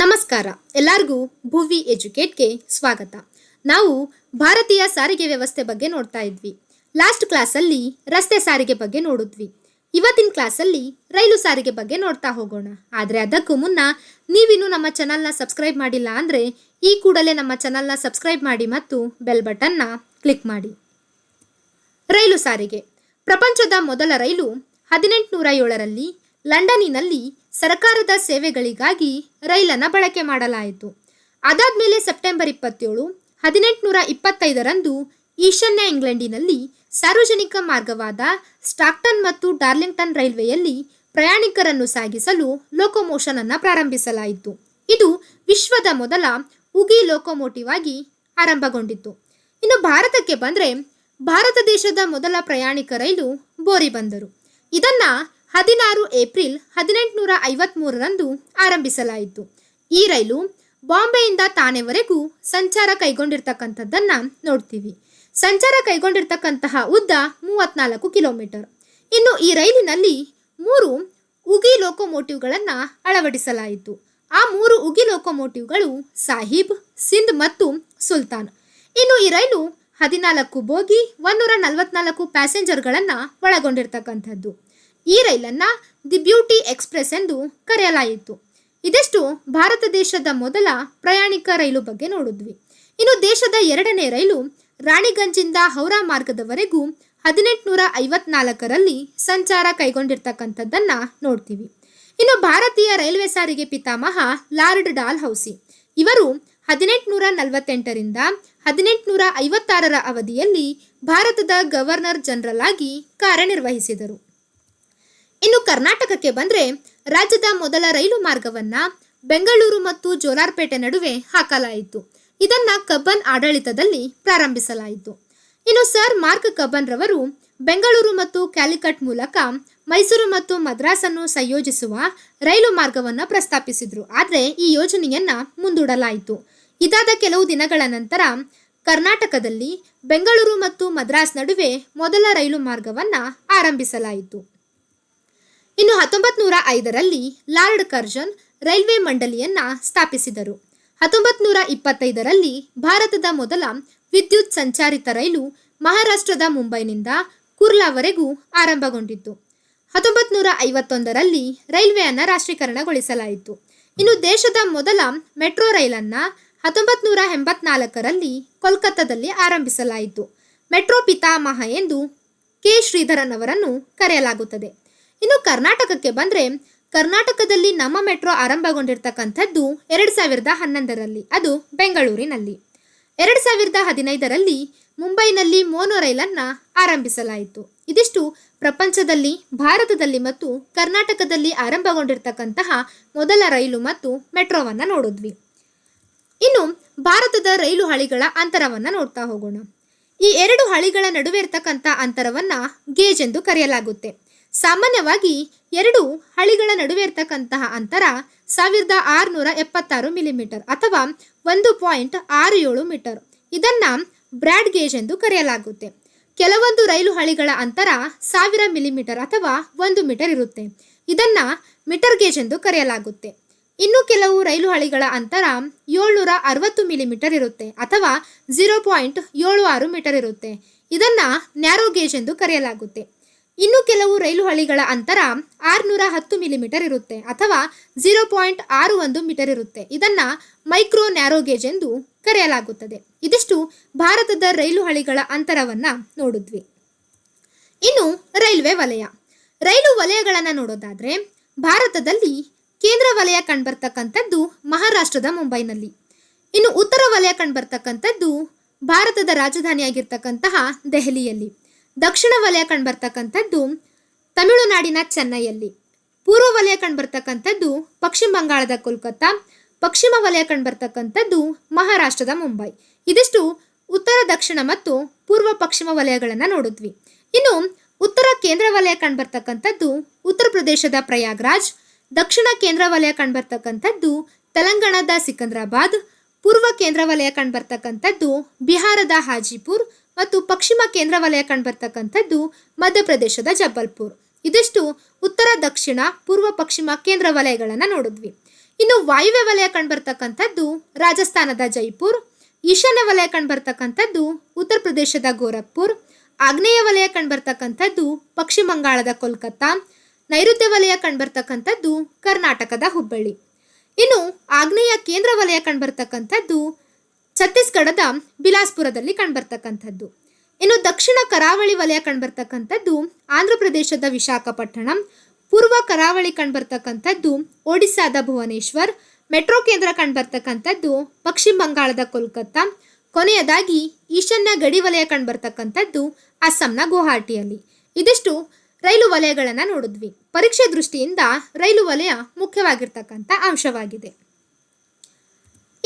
ನಮಸ್ಕಾರ. ಎಲ್ಲರಿಗೂ ಭುವಿ ಎಜುಕೇಟ್ಗೆ ಸ್ವಾಗತ. ನಾವು ಭಾರತೀಯ ಸಾರಿಗೆ ವ್ಯವಸ್ಥೆ ಬಗ್ಗೆ ನೋಡ್ತಾ ಇದ್ವಿ. ಲಾಸ್ಟ್ ಕ್ಲಾಸಲ್ಲಿ ರಸ್ತೆ ಸಾರಿಗೆ ಬಗ್ಗೆ ನೋಡಿದ್ವಿ. ಇವತ್ತಿನ ಕ್ಲಾಸಲ್ಲಿ ರೈಲು ಸಾರಿಗೆ ಬಗ್ಗೆ ನೋಡ್ತಾ ಹೋಗೋಣ. ಆದರೆ ಅದಕ್ಕೂ ಮುನ್ನ ನೀವಿನ್ನೂ ನಮ್ಮ ಚಾನಲ್ನ ಸಬ್ಸ್ಕ್ರೈಬ್ ಮಾಡಿಲ್ಲ ಅಂದರೆ ಈ ಕೂಡಲೇ ನಮ್ಮ ಚಾನಲ್ನ ಸಬ್ಸ್ಕ್ರೈಬ್ ಮಾಡಿ ಮತ್ತು ಬೆಲ್ ಬಟನ್ನ ಕ್ಲಿಕ್ ಮಾಡಿ. ರೈಲು ಸಾರಿಗೆ. ಪ್ರಪಂಚದ ಮೊದಲ ರೈಲು ಹದಿನೆಂಟುನೂರ ಏಳರಲ್ಲಿ ಲಂಡನ್ನಿನಲ್ಲಿ ಸರ್ಕಾರದ ಸೇವೆಗಳಿಗಾಗಿ ರೈಲನ್ನು ಬಳಕೆ ಮಾಡಲಾಯಿತು. ಅದಾದ ಮೇಲೆ ಸೆಪ್ಟೆಂಬರ್ ಇಪ್ಪತ್ತೇಳು, ಹದಿನೆಂಟುನೂರ ಇಪ್ಪತ್ತೈದರಂದು ಈಶಾನ್ಯ ಇಂಗ್ಲೆಂಡಿನಲ್ಲಿ ಸಾರ್ವಜನಿಕ ಮಾರ್ಗವಾದ ಸ್ಟಾಕ್ಟನ್ ಮತ್ತು ಡಾರ್ಲಿಂಗ್ಟನ್ ರೈಲ್ವೆಯಲ್ಲಿ ಪ್ರಯಾಣಿಕರನ್ನು ಸಾಗಿಸಲು ಲೋಕೋಮೋಷನ್ ಅನ್ನು ಪ್ರಾರಂಭಿಸಲಾಯಿತು. ಇದು ವಿಶ್ವದ ಮೊದಲ ಉಗಿ ಲೋಕೋಮೋಟಿವ್ ಆಗಿ ಆರಂಭಗೊಂಡಿತು ಇನ್ನು ಭಾರತಕ್ಕೆ ಬಂದರೆ ಭಾರತ ದೇಶದ ಮೊದಲ ಪ್ರಯಾಣಿಕ ರೈಲು ಬೋರಿ ಬಂದರು. ಇದನ್ನ ಹದಿನಾರು ಏಪ್ರಿಲ್ ಹದಿನೆಂಟುನೂರ ಐವತ್ಮೂರರಂದು ಆರಂಭಿಸಲಾಯಿತು. ಈ ರೈಲು ಬಾಂಬೆಯಿಂದ ತಾನೆವರೆಗೂ ಸಂಚಾರ ಕೈಗೊಂಡಿರ್ತಕ್ಕಂಥದ್ದನ್ನು ನೋಡ್ತೀವಿ. ಸಂಚಾರ ಕೈಗೊಂಡಿರ್ತಕ್ಕಂತಹ ಉದ್ದ ಮೂವತ್ನಾಲ್ಕು ಕಿಲೋಮೀಟರ್. ಇನ್ನು ಈ ರೈಲಿನಲ್ಲಿ ಮೂರು ಉಗಿ ಲೋಕೋಮೋಟಿವ್ಗಳನ್ನು ಅಳವಡಿಸಲಾಯಿತು. ಆ ಮೂರು ಉಗಿ ಲೋಕೋಮೋಟಿವ್ಗಳು ಸಾಹಿಬ್, ಸಿಂಧ್ ಮತ್ತು ಸುಲ್ತಾನ್. ಇನ್ನು ಈ ರೈಲು ಹದಿನಾಲ್ಕು ಬೋಗಿ, ಒಂದೂರ ನಲವತ್ನಾಲ್ಕು ಪ್ಯಾಸೆಂಜರ್ಗಳನ್ನು ಒಳಗೊಂಡಿರ್ತಕ್ಕಂಥದ್ದು. ಈ ರೈಲನ್ನು ದಿ ಬ್ಯೂಟಿ ಎಕ್ಸ್ಪ್ರೆಸ್ ಎಂದು ಕರೆಯಲಾಯಿತು. ಇದೆಷ್ಟು ಭಾರತ ದೇಶದ ಮೊದಲ ಪ್ರಯಾಣಿಕ ರೈಲು ಬಗ್ಗೆ ನೋಡಿದ್ವಿ. ಇನ್ನು ದೇಶದ ಎರಡನೇ ರೈಲು ರಾಣಿಗಂಜಿಂದ ಹೌರಾ ಮಾರ್ಗದವರೆಗೂ ಹದಿನೆಂಟುನೂರ ಐವತ್ನಾಲ್ಕರಲ್ಲಿ ಸಂಚಾರ ಕೈಗೊಂಡಿರ್ತಕ್ಕಂಥದ್ದನ್ನು ನೋಡ್ತೀವಿ. ಇನ್ನು ಭಾರತೀಯ ರೈಲ್ವೆ ಸಾರಿಗೆ ಪಿತಾಮಹ ಲಾರ್ಡ್ ಡಾಲ್ ಹೌಸಿ ಇವರು ಹದಿನೆಂಟುನೂರ ನಲವತ್ತೆಂಟರಿಂದ ಹದಿನೆಂಟುನೂರ ಐವತ್ತಾರರ ಅವಧಿಯಲ್ಲಿ ಭಾರತದ ಗವರ್ನರ್ ಜನರಲ್ ಆಗಿ ಕಾರ್ಯನಿರ್ವಹಿಸಿದರು. ಇನ್ನು ಕರ್ನಾಟಕಕ್ಕೆ ಬಂದರೆ ರಾಜ್ಯದ ಮೊದಲ ರೈಲು ಮಾರ್ಗವನ್ನ ಬೆಂಗಳೂರು ಮತ್ತು ಜೋಲಾರ್ಪೇಟೆ ನಡುವೆ ಹಾಕಲಾಯಿತು. ಇದನ್ನ ಕಬ್ಬನ್ ಆಡಳಿತದಲ್ಲಿ ಪ್ರಾರಂಭಿಸಲಾಯಿತು. ಇನ್ನು ಸರ್ ಮಾರ್ಕ್ ಕಬ್ಬನ್ ರವರು ಬೆಂಗಳೂರು ಮತ್ತು ಕ್ಯಾಲಿಕಟ್ ಮೂಲಕ ಮೈಸೂರು ಮತ್ತು ಮದ್ರಾಸನ್ನು ಸಂಯೋಜಿಸುವ ರೈಲು ಮಾರ್ಗವನ್ನು ಪ್ರಸ್ತಾಪಿಸಿದರು. ಆದರೆ ಈ ಯೋಜನೆಯನ್ನ ಮುಂದೂಡಲಾಯಿತು. ಇದಾದ ಕೆಲವು ದಿನಗಳ ನಂತರ ಕರ್ನಾಟಕದಲ್ಲಿ ಬೆಂಗಳೂರು ಮತ್ತು ಮದ್ರಾಸ್ ನಡುವೆ ಮೊದಲ ರೈಲು ಮಾರ್ಗವನ್ನ ಆರಂಭಿಸಲಾಯಿತು. ಇನ್ನು ಹತ್ತೊಂಬತ್ತು ನೂರ ಐದರಲ್ಲಿ ಲಾರ್ಡ್ ಕರ್ಜನ್ ರೈಲ್ವೆ ಮಂಡಳಿಯನ್ನ ಸ್ಥಾಪಿಸಿದರು. ಹತ್ತೊಂಬತ್ತು ನೂರ ಇಪ್ಪತ್ತೈದರಲ್ಲಿ ಭಾರತದ ಮೊದಲ ವಿದ್ಯುತ್ ಸಂಚಾರಿತ ರೈಲು ಮಹಾರಾಷ್ಟ್ರದ ಮುಂಬೈನಿಂದ ಕುರ್ಲಾವರೆಗೂ ಆರಂಭಗೊಂಡಿತ್ತು. ಹತ್ತೊಂಬತ್ತು ನೂರ ಐವತ್ತೊಂದರಲ್ಲಿ ರೈಲ್ವೆಯನ್ನು ರಾಷ್ಟ್ರೀಕರಣಗೊಳಿಸಲಾಯಿತು. ಇನ್ನು ದೇಶದ ಮೊದಲ ಮೆಟ್ರೋ ರೈಲನ್ನು ಹತ್ತೊಂಬತ್ತು ನೂರ ಎಂಬತ್ನಾಲ್ಕರಲ್ಲಿ ಕೋಲ್ಕತ್ತಾದಲ್ಲಿ ಆರಂಭಿಸಲಾಯಿತು. ಮೆಟ್ರೋ ಪಿತಾಮಹ ಎಂದು ಕೆ. ಶ್ರೀಧರನ್ ಅವರನ್ನು ಕರೆಯಲಾಗುತ್ತದೆ. ಇನ್ನು ಕರ್ನಾಟಕಕ್ಕೆ ಬಂದರೆ ಕರ್ನಾಟಕದಲ್ಲಿ ನಮ್ಮ ಮೆಟ್ರೋ ಆರಂಭಗೊಂಡಿರ್ತಕ್ಕಂಥದ್ದು ಎರಡು ಸಾವಿರದ ಹನ್ನೊಂದರಲ್ಲಿ, ಅದು ಬೆಂಗಳೂರಿನಲ್ಲಿ. ಎರಡು ಸಾವಿರದ ಹದಿನೈದರಲ್ಲಿ ಮುಂಬೈನಲ್ಲಿ ಮೋನೋ ರೈಲನ್ನು ಆರಂಭಿಸಲಾಯಿತು. ಇದಿಷ್ಟು ಪ್ರಪಂಚದಲ್ಲಿ, ಭಾರತದಲ್ಲಿ ಮತ್ತು ಕರ್ನಾಟಕದಲ್ಲಿ ಆರಂಭಗೊಂಡಿರ್ತಕ್ಕಂತಹ ಮೊದಲ ರೈಲು ಮತ್ತು ಮೆಟ್ರೋವನ್ನು ನೋಡಿದ್ವಿ. ಇನ್ನು ಭಾರತದ ರೈಲು ಹಳಿಗಳ ಅಂತರವನ್ನು ನೋಡ್ತಾ ಹೋಗೋಣ. ಈ ಎರಡು ಹಳಿಗಳ ನಡುವೆ ಇರ್ತಕ್ಕಂಥ ಅಂತರವನ್ನು ಗೇಜ್ ಎಂದು ಕರೆಯಲಾಗುತ್ತೆ. ಸಾಮಾನ್ಯವಾಗಿ ಎರಡು ಹಳಿಗಳ ನಡುವೆ ಇರ್ತಕ್ಕಂತಹ ಅಂತರ ಸಾವಿರದ ಆರುನೂರ ಎಪ್ಪತ್ತಾರು ಮಿಲಿಮೀಟರ್ ಅಥವಾ ಒಂದು ಪಾಯಿಂಟ್ ಆರು ಏಳು ಮೀಟರ್. ಇದನ್ನ ಬ್ರಾಡ್ ಗೇಜ್ ಎಂದು ಕರೆಯಲಾಗುತ್ತೆ. ಕೆಲವೊಂದು ರೈಲು ಹಳಿಗಳ ಅಂತರ ಸಾವಿರ ಮಿಲಿಮೀಟರ್ ಅಥವಾ ಒಂದು ಮೀಟರ್ ಇರುತ್ತೆ. ಇದನ್ನ ಮೀಟರ್ ಗೇಜ್ ಎಂದು ಕರೆಯಲಾಗುತ್ತೆ. ಇನ್ನು ಕೆಲವು ರೈಲು ಹಳಿಗಳ ಅಂತರ ಏಳ್ನೂರ ಅರವತ್ತು ಮಿಲಿಮೀಟರ್ ಇರುತ್ತೆ ಅಥವಾ ಝೀರೋ ಪಾಯಿಂಟ್ ಏಳು ಆರು ಮೀಟರ್ ಇರುತ್ತೆ. ಇದನ್ನ ನ್ಯಾರೋ ಗೇಜ್ ಎಂದು ಕರೆಯಲಾಗುತ್ತೆ. ಇನ್ನು ಕೆಲವು ರೈಲು ಹಳಿಗಳ ಅಂತರ ಆರುನೂರ ಹತ್ತು ಮಿಲಿಮೀಟರ್ ಇರುತ್ತೆ ಅಥವಾ ಝೀರೋ ಪಾಯಿಂಟ್ ಆರು ಒಂದು ಮೀಟರ್ ಇರುತ್ತೆ. ಇದನ್ನು ಮೈಕ್ರೋ ನ್ಯಾರೋಗೇಜ್ ಎಂದು ಕರೆಯಲಾಗುತ್ತದೆ. ಇದಿಷ್ಟು ಭಾರತದ ರೈಲು ಹಳಿಗಳ ಅಂತರವನ್ನು ನೋಡಿದ್ವಿ. ಇನ್ನು ರೈಲ್ವೆ ವಲಯ. ರೈಲು ವಲಯಗಳನ್ನು ನೋಡೋದಾದರೆ ಭಾರತದಲ್ಲಿ ಕೇಂದ್ರ ವಲಯ ಕಂಡುಬರ್ತಕ್ಕಂಥದ್ದು ಮಹಾರಾಷ್ಟ್ರದ ಮುಂಬೈನಲ್ಲಿ. ಇನ್ನು ಉತ್ತರ ವಲಯ ಕಂಡುಬರ್ತಕ್ಕಂಥದ್ದು ಭಾರತದ ರಾಜಧಾನಿಯಾಗಿರ್ತಕ್ಕಂತಹ ದೆಹಲಿಯಲ್ಲಿ. ದಕ್ಷಿಣ ವಲಯ ಕಂಡುಬರ್ತಕ್ಕಂಥದ್ದು ತಮಿಳುನಾಡಿನ ಚೆನ್ನೈಯಲ್ಲಿ. ಪೂರ್ವ ವಲಯ ಕಂಡುಬರ್ತಕ್ಕಂಥದ್ದು ಪಶ್ಚಿಮ ಬಂಗಾಳದ ಕೋಲ್ಕತ್ತಾ, ಪಶ್ಚಿಮ ವಲಯ ಕಂಡುಬರ್ತಕ್ಕಂಥದ್ದು ಮಹಾರಾಷ್ಟ್ರದ ಮುಂಬೈ. ಇದಿಷ್ಟು ಉತ್ತರ, ದಕ್ಷಿಣ ಮತ್ತು ಪೂರ್ವ ಪಶ್ಚಿಮ ವಲಯಗಳನ್ನು ನೋಡಿದ್ವಿ. ಇನ್ನು ಉತ್ತರ ಕೇಂದ್ರ ವಲಯ ಕಂಡುಬರ್ತಕ್ಕಂಥದ್ದು ಉತ್ತರ ಪ್ರದೇಶದ ಪ್ರಯಾಗ್ರಾಜ್, ದಕ್ಷಿಣ ಕೇಂದ್ರ ವಲಯ ಕಂಡುಬರ್ತಕ್ಕಂಥದ್ದು ತೆಲಂಗಾಣದ ಸಿಕಂದ್ರಾಬಾದ್, ಪೂರ್ವ ಕೇಂದ್ರ ವಲಯ ಕಂಡುಬರ್ತಕ್ಕಂಥದ್ದು ಬಿಹಾರದ ಹಾಜಿಪುರ್ ಮತ್ತು ಪಶ್ಚಿಮ ಕೇಂದ್ರ ವಲಯ ಕಂಡುಬರ್ತಕ್ಕಂಥದ್ದು ಮಧ್ಯಪ್ರದೇಶದ ಜಬ್ಬಲ್ಪುರ್ ಇದಿಷ್ಟು ಉತ್ತರ, ದಕ್ಷಿಣ, ಪೂರ್ವ, ಪಶ್ಚಿಮ ಕೇಂದ್ರ ವಲಯಗಳನ್ನು ನೋಡಿದ್ವಿ. ಇನ್ನು ವಾಯುವ್ಯ ವಲಯ ಕಂಡುಬರ್ತಕ್ಕಂಥದ್ದು ರಾಜಸ್ಥಾನದ ಜೈಪುರ್, ಈಶಾನ್ಯ ವಲಯ ಕಂಡುಬರ್ತಕ್ಕಂಥದ್ದು ಉತ್ತರ ಪ್ರದೇಶದ ಗೋರಖ್ಪುರ್, ಆಗ್ನೇಯ ವಲಯ ಕಂಡುಬರ್ತಕ್ಕಂಥದ್ದು ಪಶ್ಚಿಮ ಬಂಗಾಳದ ಕೋಲ್ಕತ್ತಾ, ನೈಋತ್ಯ ವಲಯ ಕಂಡುಬರ್ತಕ್ಕಂಥದ್ದು ಕರ್ನಾಟಕದ ಹುಬ್ಬಳ್ಳಿ. ಇನ್ನು ಆಗ್ನೇಯ ಕೇಂದ್ರ ವಲಯ ಕಂಡುಬರ್ತಕ್ಕಂಥದ್ದು ಛತ್ತೀಸ್ಗಢದ ಬಿಲಾಸ್ಪುರದಲ್ಲಿ ಕಂಡುಬರ್ತಕ್ಕಂಥದ್ದು. ಇನ್ನು ದಕ್ಷಿಣ ಕರಾವಳಿ ವಲಯ ಕಂಡುಬರ್ತಕ್ಕಂಥದ್ದು ಆಂಧ್ರ ಪ್ರದೇಶದ ವಿಶಾಖಪಟ್ಟಣಂ, ಪೂರ್ವ ಕರಾವಳಿ ಕಂಡುಬರ್ತಕ್ಕಂಥದ್ದು ಒಡಿಸ್ಸಾದ ಭುವನೇಶ್ವರ್, ಮೆಟ್ರೋ ಕೇಂದ್ರ ಕಂಡುಬರ್ತಕ್ಕಂಥದ್ದು ಪಶ್ಚಿಮ ಬಂಗಾಳದ ಕೋಲ್ಕತ್ತಾ, ಕೊನೆಯದಾಗಿ ಈಶಾನ್ಯ ಗಡಿ ವಲಯ ಕಂಡುಬರ್ತಕ್ಕಂಥದ್ದು ಅಸ್ಸಾಂನ ಗುವಾಹಟಿಯಲ್ಲಿ. ಇದಿಷ್ಟು ರೈಲು ವಲಯಗಳನ್ನು ನೋಡಿದ್ವಿ. ಪರೀಕ್ಷೆ ದೃಷ್ಟಿಯಿಂದ ರೈಲು ವಲಯ ಮುಖ್ಯವಾಗಿರ್ತಕ್ಕಂಥ ಅಂಶವಾಗಿದೆ.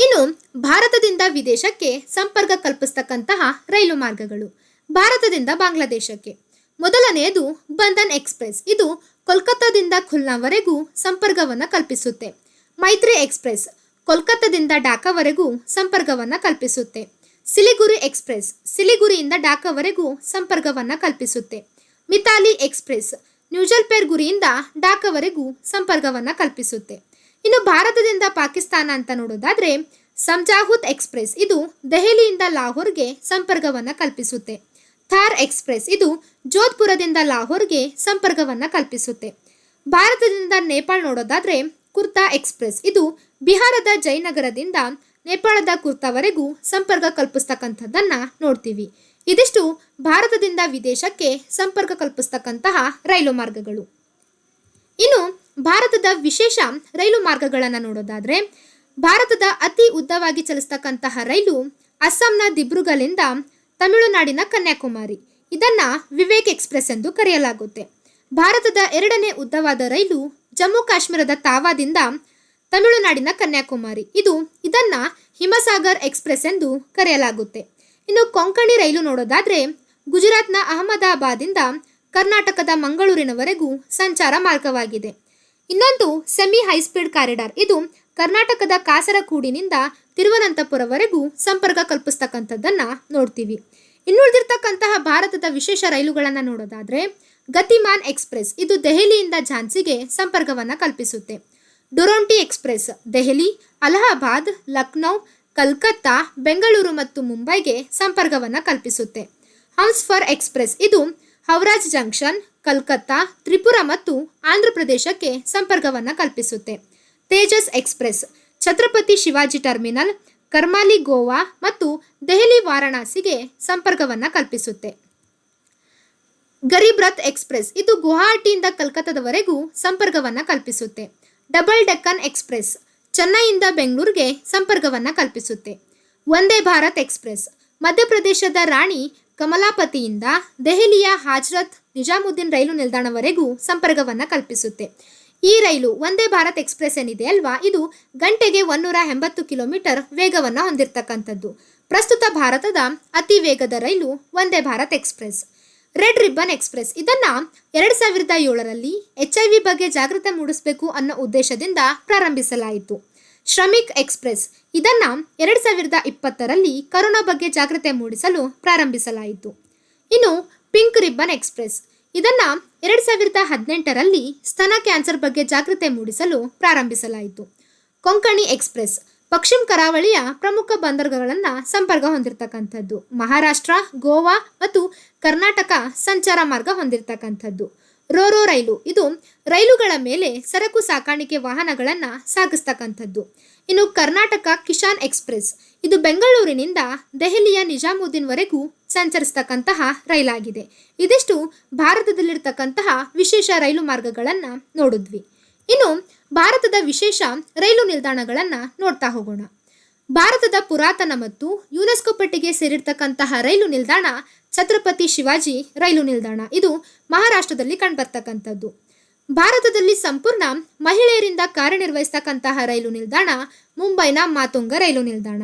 ಇನ್ನು ಭಾರತದಿಂದ ವಿದೇಶಕ್ಕೆ ಸಂಪರ್ಕ ಕಲ್ಪಿಸ್ತಕ್ಕಂತಹ ರೈಲು ಮಾರ್ಗಗಳು. ಭಾರತದಿಂದ ಬಾಂಗ್ಲಾದೇಶಕ್ಕೆ. ಮೊದಲನೆಯದು ಬಂಧನ್ ಎಕ್ಸ್ಪ್ರೆಸ್. ಇದು ಕೋಲ್ಕತ್ತಾದಿಂದ ಖುಲ್ನಾವರೆಗೂ ಸಂಪರ್ಕವನ್ನು ಕಲ್ಪಿಸುತ್ತೆ. ಮೈತ್ರಿ ಎಕ್ಸ್ಪ್ರೆಸ್ ಕೋಲ್ಕತ್ತಾದಿಂದ ಢಾಕಾವರೆಗೂ ಸಂಪರ್ಕವನ್ನು ಕಲ್ಪಿಸುತ್ತೆ. ಸಿಲಿಗುರಿ ಎಕ್ಸ್ಪ್ರೆಸ್ ಸಿಲಿಗುರಿಯಿಂದ ಢಾಕಾವರೆಗೂ ಸಂಪರ್ಕವನ್ನು ಕಲ್ಪಿಸುತ್ತೆ. ಮಿತಾಲಿ ಎಕ್ಸ್ಪ್ರೆಸ್ ನ್ಯೂಜಲ್ಪೇರ್ಗುರಿಯಿಂದ ಢಾಕಾವರೆಗೂ ಸಂಪರ್ಕವನ್ನು ಕಲ್ಪಿಸುತ್ತೆ. ಇನ್ನು ಭಾರತದಿಂದ ಪಾಕಿಸ್ತಾನ ಅಂತ ನೋಡೋದಾದ್ರೆ ಸಂಜಾಹುತ್ ಎಕ್ಸ್ಪ್ರೆಸ್ ಇದು ದೆಹಲಿಯಿಂದ ಲಾಹೋರ್ಗೆ ಸಂಪರ್ಕವನ್ನು ಕಲ್ಪಿಸುತ್ತೆ. ಥಾರ್ ಎಕ್ಸ್ಪ್ರೆಸ್ ಇದು ಜೋಧ್ಪುರದಿಂದ ಲಾಹೋರ್ಗೆ ಸಂಪರ್ಕವನ್ನು ಕಲ್ಪಿಸುತ್ತೆ. ಭಾರತದಿಂದ ನೇಪಾಳ ನೋಡೋದಾದ್ರೆ ಕುರ್ತಾ ಎಕ್ಸ್ಪ್ರೆಸ್ ಇದು ಬಿಹಾರದ ಜಯನಗರದಿಂದ ನೇಪಾಳದ ಕುರ್ತಾವರೆಗೂ ಸಂಪರ್ಕ ಕಲ್ಪಿಸ್ತಕ್ಕಂಥದ್ದನ್ನು ನೋಡ್ತೀವಿ. ಇದಿಷ್ಟು ಭಾರತದಿಂದ ವಿದೇಶಕ್ಕೆ ಸಂಪರ್ಕ ಕಲ್ಪಿಸ್ತಕ್ಕಂತಹ ರೈಲು ಮಾರ್ಗಗಳು. ಭಾರತದ ವಿಶೇಷ ರೈಲು ಮಾರ್ಗಗಳನ್ನು ನೋಡೋದಾದರೆ, ಭಾರತದ ಅತಿ ಉದ್ದವಾಗಿ ಚಲಿಸ್ತಕ್ಕಂತಹ ರೈಲು ಅಸ್ಸಾಂನ ದಿಬ್ರುಗಲಿಂದ ತಮಿಳುನಾಡಿನ ಕನ್ಯಾಕುಮಾರಿ. ಇದನ್ನ ವಿವೇಕ್ ಎಕ್ಸ್ಪ್ರೆಸ್ ಎಂದು ಕರೆಯಲಾಗುತ್ತೆ. ಭಾರತದ ಎರಡನೇ ಉದ್ದವಾದ ರೈಲು ಜಮ್ಮು ಕಾಶ್ಮೀರದ ತಾವಾದಿಂದ ತಮಿಳುನಾಡಿನ ಕನ್ಯಾಕುಮಾರಿ. ಇದು ಇದನ್ನ ಹಿಮಸಾಗರ್ ಎಕ್ಸ್ಪ್ರೆಸ್ ಎಂದು ಕರೆಯಲಾಗುತ್ತೆ. ಇನ್ನು ಕೊಂಕಣಿ ರೈಲು ನೋಡೋದಾದ್ರೆ, ಗುಜರಾತ್ನ ಅಹಮದಾಬಾದಿಂದ ಕರ್ನಾಟಕದ ಮಂಗಳೂರಿನವರೆಗೂ ಸಂಚಾರ ಮಾರ್ಗವಾಗಿದೆ. ಇನ್ನೊಂದು ಸೆಮಿ ಹೈಸ್ಪೀಡ್ ಕಾರಿಡಾರ್. ಇದು ಕರ್ನಾಟಕದ ಕಾಸರಗೂಡಿನಿಂದ ತಿರುವನಂತಪುರವರೆಗೂ ಸಂಪರ್ಕ ಕಲ್ಪಿಸ್ತಕ್ಕಂಥದ್ದನ್ನ ನೋಡ್ತೀವಿ. ಇನ್ನುಳಿದಿರ್ತಕ್ಕಂತಹ ಭಾರತದ ವಿಶೇಷ ರೈಲುಗಳನ್ನು ನೋಡೋದಾದ್ರೆ ಗತಿಮಾನ್ ಎಕ್ಸ್ಪ್ರೆಸ್. ಇದು ದೆಹಲಿಯಿಂದ ಝಾನ್ಸಿಗೆ ಸಂಪರ್ಕವನ್ನು ಕಲ್ಪಿಸುತ್ತೆ. ಡೊರೋಂಟಿ ಎಕ್ಸ್ಪ್ರೆಸ್, ದೆಹಲಿ, ಅಲಹಾಬಾದ್, ಲಕ್ನೌ, ಕಲ್ಕತ್ತಾ, ಬೆಂಗಳೂರು ಮತ್ತು ಮುಂಬೈಗೆ ಸಂಪರ್ಕವನ್ನು ಕಲ್ಪಿಸುತ್ತೆ. ಹಮ್ಸ್ಫರ್ ಎಕ್ಸ್ಪ್ರೆಸ್. ಇದು ಹೌರಾಜ್ ಜಂಕ್ಷನ್, ಕಲ್ಕತ್ತಾ, ತ್ರಿಪುರ ಮತ್ತು ಆಂಧ್ರಪ್ರದೇಶಕ್ಕೆ ಸಂಪರ್ಕವನ್ನು ಕಲ್ಪಿಸುತ್ತೆ. ತೇಜಸ್ ಎಕ್ಸ್ಪ್ರೆಸ್, ಛತ್ರಪತಿ ಶಿವಾಜಿ ಟರ್ಮಿನಲ್, ಕರ್ಮಾಲಿ ಗೋವಾ ಮತ್ತು ದೆಹಲಿ ವಾರಣಾಸಿಗೆ ಸಂಪರ್ಕವನ್ನು ಕಲ್ಪಿಸುತ್ತೆ. ಗರೀಬ್ ರಥ್ ಎಕ್ಸ್ಪ್ರೆಸ್, ಇದು ಗುವಾಹಟಿಯಿಂದ ಕಲ್ಕತ್ತಾದವರೆಗೂ ಸಂಪರ್ಕವನ್ನು ಕಲ್ಪಿಸುತ್ತೆ. ಡಬಲ್ ಡೆಕ್ಕನ್ ಎಕ್ಸ್ಪ್ರೆಸ್, ಚೆನ್ನೈಯಿಂದ ಬೆಂಗಳೂರಿಗೆ ಸಂಪರ್ಕವನ್ನು ಕಲ್ಪಿಸುತ್ತೆ. ವಂದೇ ಭಾರತ್ ಎಕ್ಸ್ಪ್ರೆಸ್, ಮಧ್ಯಪ್ರದೇಶದ ರಾಣಿ ಕಮಲಾಪತಿಯಿಂದ ದೆಹಲಿಯ ಹಾಜ್ರತ್ ನಿಜಾಮುದ್ದೀನ್ ರೈಲು ನಿಲ್ದಾಣವರೆಗೂ ಸಂಪರ್ಕವನ್ನು ಕಲ್ಪಿಸುತ್ತೆ. ಈ ರೈಲು ವಂದೇ ಭಾರತ್ ಎಕ್ಸ್ಪ್ರೆಸ್ ಏನಿದೆ ಅಲ್ವಾ? ಇದು ಗಂಟೆಗೆ ಒನ್ನೂರ ಎಂಬತ್ತು ಕಿಲೋಮೀಟರ್ ವೇಗವನ್ನು ಹೊಂದಿರತಕ್ಕಂಥದ್ದು. ಪ್ರಸ್ತುತ ಭಾರತದ ಅತಿ ವೇಗದ ರೈಲು Vande Bharat express. Red ribbon express. ಇದನ್ನು ಎರಡು ಸಾವಿರದ ಏಳರಲ್ಲಿ ಎಚ್ ಐ ವಿ ಬಗ್ಗೆ ಜಾಗೃತಿ ಮೂಡಿಸಬೇಕು ಅನ್ನೋ ಉದ್ದೇಶದಿಂದ ಪ್ರಾರಂಭಿಸಲಾಯಿತು. ಶ್ರಮಿಕ್ ಎಕ್ಸ್ಪ್ರೆಸ್. ಇದನ್ನು ಎರಡು ಸಾವಿರದ ಇಪ್ಪತ್ತರಲ್ಲಿ ಕರೋನಾ ಬಗ್ಗೆ ಜಾಗೃತಿ ಮೂಡಿಸಲು ಪ್ರಾರಂಭಿಸಲಾಯಿತು. ಇನ್ನು ಪಿಂಕ್ ರಿಬ್ಬನ್ ಎಕ್ಸ್ಪ್ರೆಸ್. ಇದನ್ನು ಎರಡು ಸಾವಿರದ ಹದಿನೆಂಟರಲ್ಲಿ ಸ್ತನ ಕ್ಯಾನ್ಸರ್ ಬಗ್ಗೆ ಜಾಗೃತಿ ಮೂಡಿಸಲು ಪ್ರಾರಂಭಿಸಲಾಯಿತು. ಕೊಂಕಣಿ ಎಕ್ಸ್ಪ್ರೆಸ್. ಪಶ್ಚಿಮ ಕರಾವಳಿಯ ಪ್ರಮುಖ ಬಂದರುಗಳನ್ನು ಸಂಪರ್ಕ ಹೊಂದಿರತಕ್ಕಂಥದ್ದು. ಮಹಾರಾಷ್ಟ್ರ, ಗೋವಾ ಮತ್ತು ಕರ್ನಾಟಕ ಸಂಚಾರ ಮಾರ್ಗ ಹೊಂದಿರತಕ್ಕಂಥದ್ದು. ರೋರೋ ರೈಲು. ಇದು ರೈಲುಗಳ ಮೇಲೆ ಸರಕು ಸಾಕಾಣಿಕೆ ವಾಹನಗಳನ್ನು ಸಾಗಿಸ್ತಕ್ಕಂಥದ್ದು. ಇನ್ನು ಕರ್ನಾಟಕ ಕಿಶಾನ್ ಎಕ್ಸ್ಪ್ರೆಸ್. ಇದು ಬೆಂಗಳೂರಿನಿಂದ ದೆಹಲಿಯ ನಿಜಾಮುದ್ದೀನ್ವರೆಗೂ ಸಂಚರಿಸ್ತಕ್ಕಂತಹ ರೈಲಾಗಿದೆ. ಇದಿಷ್ಟು ಭಾರತದಲ್ಲಿರ್ತಕ್ಕಂತಹ ವಿಶೇಷ ರೈಲು ಮಾರ್ಗಗಳನ್ನು ನೋಡಿದ್ವಿ. ಇನ್ನು ಭಾರತದ ವಿಶೇಷ ರೈಲು ನಿಲ್ದಾಣಗಳನ್ನು ನೋಡ್ತಾ ಹೋಗೋಣ. ಭಾರತದ ಪುರಾತನ ಮತ್ತು ಯುನೆಸ್ಕೋ ಪಟ್ಟಿಗೆ ಸೇರಿರ್ತಕ್ಕಂತಹ ರೈಲು ನಿಲ್ದಾಣ ಛತ್ರಪತಿ ಶಿವಾಜಿ ರೈಲು ನಿಲ್ದಾಣ. ಇದು ಮಹಾರಾಷ್ಟ್ರದಲ್ಲಿ ಕಂಡುಬರ್ತಕ್ಕಂಥದ್ದು. ಭಾರತದಲ್ಲಿ ಸಂಪೂರ್ಣ ಮಹಿಳೆಯರಿಂದ ಕಾರ್ಯನಿರ್ವಹಿಸ್ತಕ್ಕಂತಹ ರೈಲು ನಿಲ್ದಾಣ ಮುಂಬೈನ ಮಾತುಂಗ ರೈಲು ನಿಲ್ದಾಣ.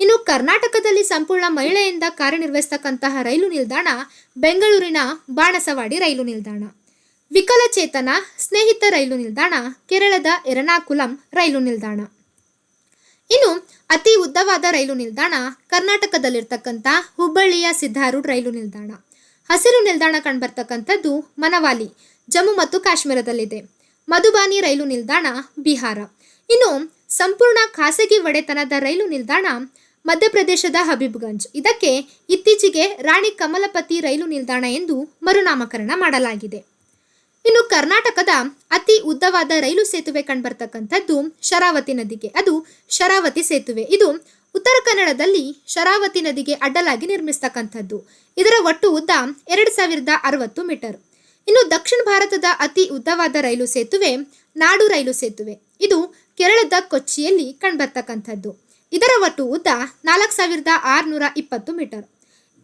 ಇನ್ನು ಕರ್ನಾಟಕದಲ್ಲಿ ಸಂಪೂರ್ಣ ಮಹಿಳೆಯಿಂದ ಕಾರ್ಯನಿರ್ವಹಿಸ್ತಕ್ಕಂತಹ ರೈಲು ನಿಲ್ದಾಣ ಬೆಂಗಳೂರಿನ ಬಾಣಸವಾಡಿ ರೈಲು ನಿಲ್ದಾಣ. ವಿಕಲಚೇತನ ಸ್ನೇಹಿತ ರೈಲು ನಿಲ್ದಾಣ ಕೇರಳದ ಎರಣಾಕುಲಂ ರೈಲು ನಿಲ್ದಾಣ. ಇನ್ನು ಅತಿ ಉದ್ದವಾದ ರೈಲು ನಿಲ್ದಾಣ ಕರ್ನಾಟಕದಲ್ಲಿರ್ತಕ್ಕಂಥ ಹುಬ್ಬಳ್ಳಿಯ ಸಿದ್ಧಾರೂಢ ರೈಲು ನಿಲ್ದಾಣ. ಹಸಿರು ನಿಲ್ದಾಣ ಕಂಡುಬರ್ತಕ್ಕಂಥದ್ದು ಮನವಾಲಿ, ಜಮ್ಮು ಮತ್ತು ಕಾಶ್ಮೀರದಲ್ಲಿದೆ. ಮಧುಬಾನಿ ರೈಲು ನಿಲ್ದಾಣ, ಬಿಹಾರ. ಇನ್ನು ಸಂಪೂರ್ಣ ಖಾಸಗಿ ಒಡೆತನದ ರೈಲು ನಿಲ್ದಾಣ ಮಧ್ಯಪ್ರದೇಶದ ಹಬೀಬ್ಗಂಜ್. ಇದಕ್ಕೆ ಇತ್ತೀಚೆಗೆ ರಾಣಿ ಕಮಲಪತಿ ರೈಲು ನಿಲ್ದಾಣ ಎಂದು ಮರುನಾಮಕರಣ ಮಾಡಲಾಗಿದೆ. ಇನ್ನು ಕರ್ನಾಟಕದ ಅತಿ ಉದ್ದವಾದ ರೈಲು ಸೇತುವೆ ಕಂಡುಬರ್ತಕ್ಕಂಥದ್ದು ಶರಾವತಿ ನದಿಗೆ. ಅದು ಶರಾವತಿ ಸೇತುವೆ. ಇದು ಉತ್ತರ ಕನ್ನಡದಲ್ಲಿ ಶರಾವತಿ ನದಿಗೆ ಅಡ್ಡಲಾಗಿ ನಿರ್ಮಿಸ್ತಕ್ಕಂಥದ್ದು. ಇದರ ಒಟ್ಟು ಉದ್ದ ಎರಡು ಸಾವಿರದ ಅರವತ್ತು ಮೀಟರ್. ಇನ್ನು ದಕ್ಷಿಣ ಭಾರತದ ಅತಿ ಉದ್ದವಾದ ರೈಲು ಸೇತುವೆ ನಾಡು ರೈಲು ಸೇತುವೆ. ಇದು ಕೇರಳದ ಕೊಚ್ಚಿಯಲ್ಲಿ ಕಂಡುಬರ್ತಕ್ಕಂಥದ್ದು. ಇದರ ಒಟ್ಟು ಉದ್ದ ನಾಲ್ಕು ಸಾವಿರದ ಆರುನೂರ ಇಪ್ಪತ್ತು ಮೀಟರ್.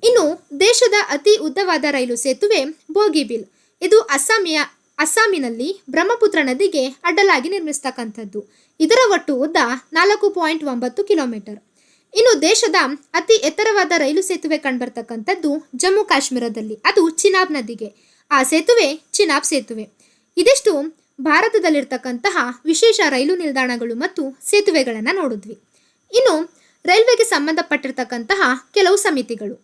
ಇನ್ನು ದೇಶದ ಅತಿ ಉದ್ದವಾದ ರೈಲು ಸೇತುವೆ ಬೋಗಿಬಿಲ್ ಇದು ಅಸ್ಸಾಮಿಯ, ಅಸ್ಸಾಮಿನಲ್ಲಿ ಬ್ರಹ್ಮಪುತ್ರ ನದಿಗೆ ಅಡ್ಡಲಾಗಿ ನಿರ್ಮಿಸ್ತಕ್ಕಂಥದ್ದು. ಇದರ ಒಟ್ಟು ಉದ್ದ ನಾಲ್ಕು ಪಾಯಿಂಟ್ ಒಂಬತ್ತು ಕಿಲೋಮೀಟರ್. ಇನ್ನು ದೇಶದ ಅತಿ ಎತ್ತರವಾದ ರೈಲು ಸೇತುವೆ ಕಂಡುಬರ್ತಕ್ಕಂಥದ್ದು ಜಮ್ಮು ಕಾಶ್ಮೀರದಲ್ಲಿ. ಅದು ಚಿನಾಬ್ ನದಿಗೆ. ಆ ಸೇತುವೆ ಚಿನಾಬ್ ಸೇತುವೆ. ಇದಿಷ್ಟು ಭಾರತದಲ್ಲಿರ್ತಕ್ಕಂತಹ ವಿಶೇಷ ರೈಲು ನಿಲ್ದಾಣಗಳು ಮತ್ತು ಸೇತುವೆಗಳನ್ನು ನೋಡಿದ್ವಿ. ಇನ್ನು ರೈಲ್ವೆಗೆ ಸಂಬಂಧಪಟ್ಟಿರ್ತಕ್ಕಂತಹ ಕೆಲವು ಸಮಿತಿಗಳು.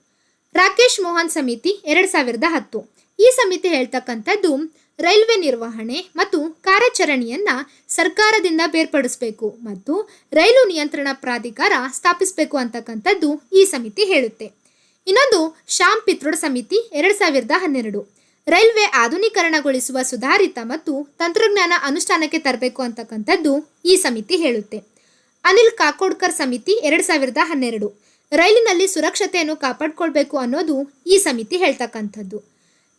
ರಾಕೇಶ್ ಮೋಹನ್ ಸಮಿತಿ ಎರಡು ಸಾವಿರದ ಹತ್ತು. ಈ ಸಮಿತಿ ಹೇಳ್ತಕ್ಕಂಥದ್ದು ರೈಲ್ವೆ ನಿರ್ವಹಣೆ ಮತ್ತು ಕಾರ್ಯಾಚರಣೆಯನ್ನ ಸರ್ಕಾರದಿಂದ ಬೇರ್ಪಡಿಸಬೇಕು ಮತ್ತು ರೈಲು ನಿಯಂತ್ರಣ ಪ್ರಾಧಿಕಾರ ಸ್ಥಾಪಿಸಬೇಕು ಅಂತಕ್ಕಂಥದ್ದು ಈ ಸಮಿತಿ ಹೇಳುತ್ತೆ. ಇನ್ನೊಂದು ಶ್ಯಾಮ್ ಪಿತ್ರೋಡ್ ಸಮಿತಿ ಎರಡು ಸಾವಿರದ ಹನ್ನೆರಡು. ರೈಲ್ವೆ ಆಧುನೀಕರಣಗೊಳಿಸುವ ಸುಧಾರಿತ ಮತ್ತು ತಂತ್ರಜ್ಞಾನ ಅನುಷ್ಠಾನಕ್ಕೆ ತರಬೇಕು ಅಂತಕ್ಕಂಥದ್ದು ಈ ಸಮಿತಿ ಹೇಳುತ್ತೆ. ಅನಿಲ್ ಕಾಕೋಡ್ಕರ್ ಸಮಿತಿ ಎರಡು ಸಾವಿರದ ಹನ್ನೆರಡು. ರೈಲಿನಲ್ಲಿ ಸುರಕ್ಷತೆಯನ್ನು ಕಾಪಾಡಿಕೊಳ್ಬೇಕು ಅನ್ನೋದು ಈ ಸಮಿತಿ ಹೇಳ್ತಕ್ಕಂಥದ್ದು.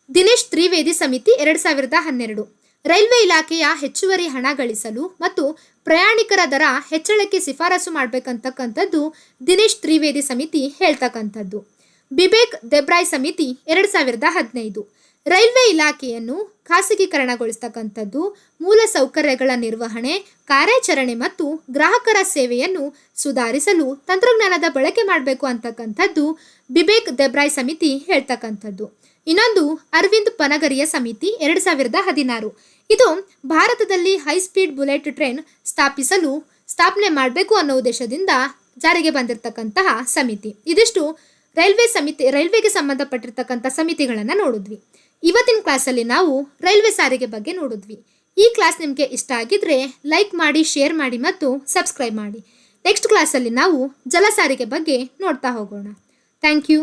ದಿನೇಶ್ ತ್ರಿವೇದಿ ಸಮಿತಿ ಎರಡು ಸಾವಿರದ ಹನ್ನೆರಡು. ರೈಲ್ವೆ ಇಲಾಖೆಯ ಹೆಚ್ಚುವರಿ ಹಣ ಗಳಿಸಲು ಮತ್ತು ಪ್ರಯಾಣಿಕರ ದರ ಹೆಚ್ಚಳಕ್ಕೆ ಶಿಫಾರಸು ಮಾಡಬೇಕಂತಕ್ಕಂಥದ್ದು ದಿನೇಶ್ ತ್ರಿವೇದಿ ಸಮಿತಿ ಹೇಳ್ತಕ್ಕಂಥದ್ದು. ಬಿಬೇಕ್ ದೆಬ್ರಾಯ್ ಸಮಿತಿ ಎರಡು ಸಾವಿರದ ಹದಿನೈದು. ರೈಲ್ವೆ ಇಲಾಖೆಯನ್ನು ಖಾಸಗೀಕರಣಗೊಳಿಸ್ತಕ್ಕಂಥದ್ದು ಮೂಲ ಸೌಕರ್ಯಗಳ ನಿರ್ವಹಣೆ, ಕಾರ್ಯಾಚರಣೆ ಮತ್ತು ಗ್ರಾಹಕರ ಸೇವೆಯನ್ನು ಸುಧಾರಿಸಲು ತಂತ್ರಜ್ಞಾನದ ಬಳಕೆ ಮಾಡಬೇಕು ಅಂತಕ್ಕಂಥದ್ದು ಬಿಬೇಕ್ ದೆಬ್ರಾಯ್ ಸಮಿತಿ ಹೇಳ್ತಕ್ಕಂಥದ್ದು. ಇನ್ನೊಂದು ಅರವಿಂದ್ ಪನಗರಿಯ ಸಮಿತಿ, ಎರಡು ಸಾವಿರದ ಹದಿನಾರು. ಇದು ಭಾರತದಲ್ಲಿ ಹೈ ಸ್ಪೀಡ್ ಬುಲೆಟ್ ಟ್ರೈನ್ ಸ್ಥಾಪಿಸಲು ಸ್ಥಾಪನೆ ಮಾಡಬೇಕು ಅನ್ನೋ ಉದ್ದೇಶದಿಂದ ಜಾರಿಗೆ ಬಂದಿರತಕ್ಕಂತಹ ಸಮಿತಿ. ಇದಿಷ್ಟು ರೈಲ್ವೆ ಸಮಿತಿ, ರೈಲ್ವೆಗೆ ಸಂಬಂಧಪಟ್ಟಿರ್ತಕ್ಕಂಥ ಸಮಿತಿಗಳನ್ನು ನೋಡಿದ್ವಿ. ಇವತ್ತಿನ ಕ್ಲಾಸಲ್ಲಿ ನಾವು ರೈಲ್ವೆ ಸಾರಿಗೆ ಬಗ್ಗೆ ನೋಡಿದ್ವಿ. ಈ ಕ್ಲಾಸ್ ನಿಮಗೆ ಇಷ್ಟ ಆಗಿದ್ರೆ ಲೈಕ್ ಮಾಡಿ, ಶೇರ್ ಮಾಡಿ ಮತ್ತು ಸಬ್ಸ್ಕ್ರೈಬ್ ಮಾಡಿ. ನೆಕ್ಸ್ಟ್ ಕ್ಲಾಸಲ್ಲಿ ನಾವು ಜಲ ಸಾರಿಗೆ ಬಗ್ಗೆ ನೋಡ್ತಾ ಹೋಗೋಣ. Thank you.